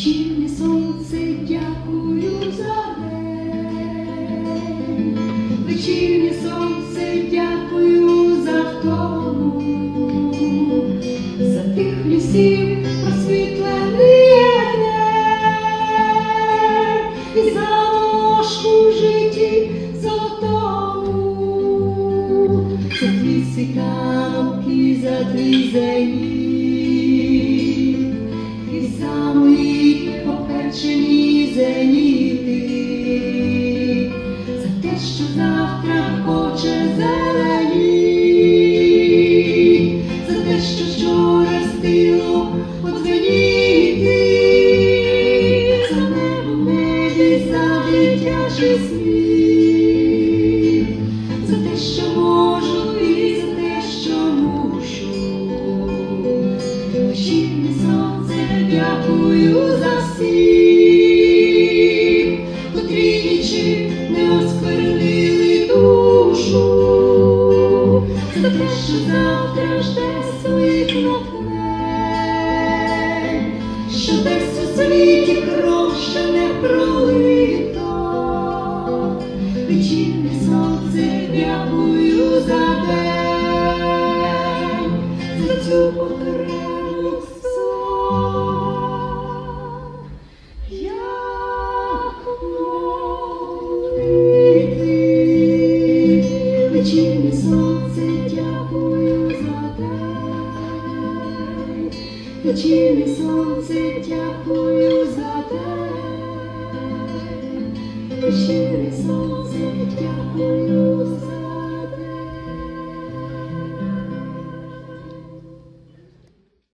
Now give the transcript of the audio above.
Вечірнє сонце, дякую за день. Вечірнє сонце, дякую за втому, за тих лісів просвітлений день, і за ложку житті золотому, за твій світанок і за твій зеніт. Дитячий сміх, за те, що можу і за те, що мушу. Вечірнє сонце, дякую за всіх, котрі нічим не осквернили душу, за те, що завтра жде своїх натхнень, Вечірнє сонце, дякую за день, за цю окрему сон. Як молити, вечірнє сонце, дякую за день. Вечірнє сонце, дякую за день.